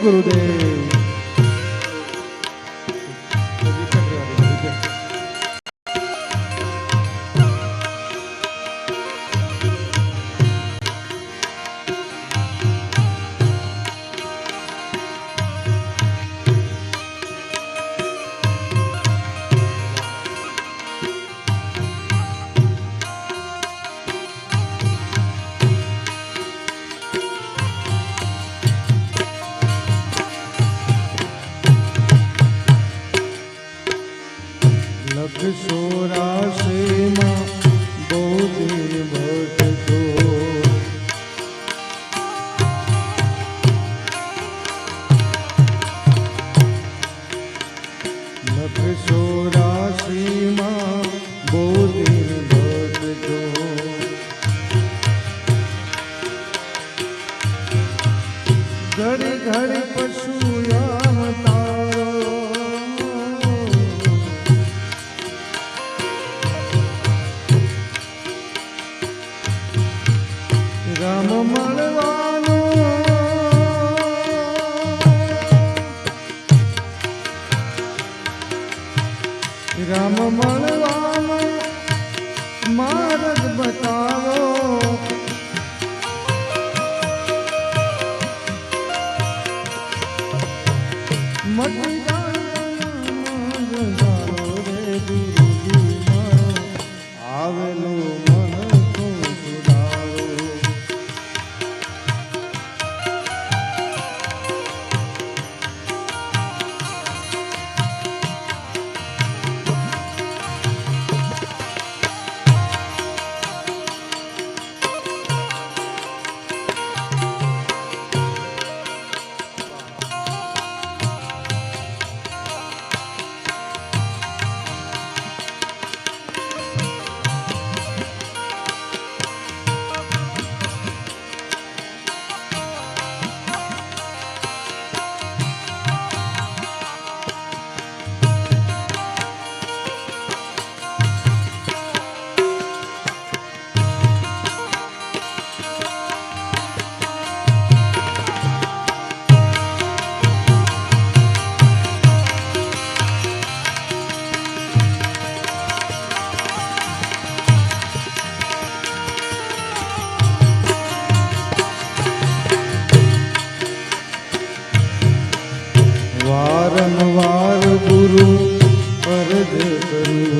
Good day. Ram મળવાનો માર્ગ બતાવો. મટી વારંવાર ગુરુ પરદ કરું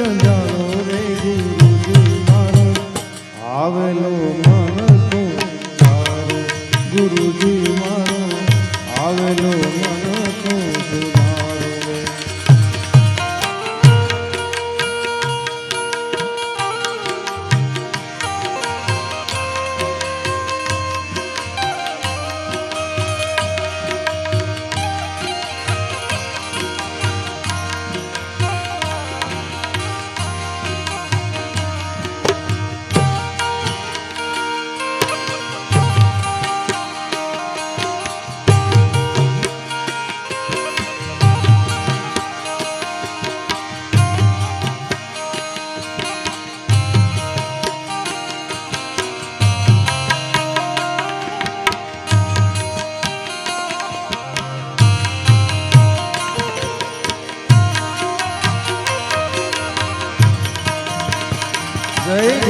જ જાણો રે ગુરુજી મારો. આવેલો મા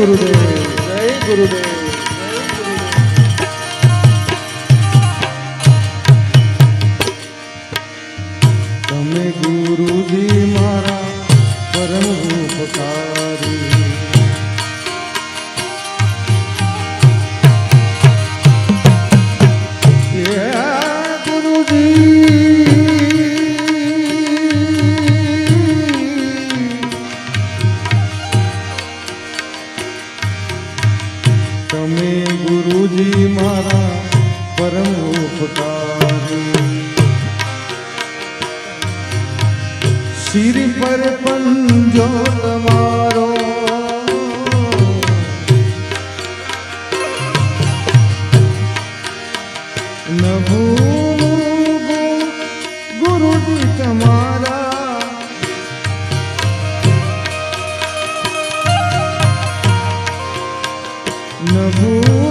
ગુરુદેવ. જય ગુરુદેવ. તમે ગુરુજી મારા પરમ ઉપકારી. સિર પર પંજો તમારો নবু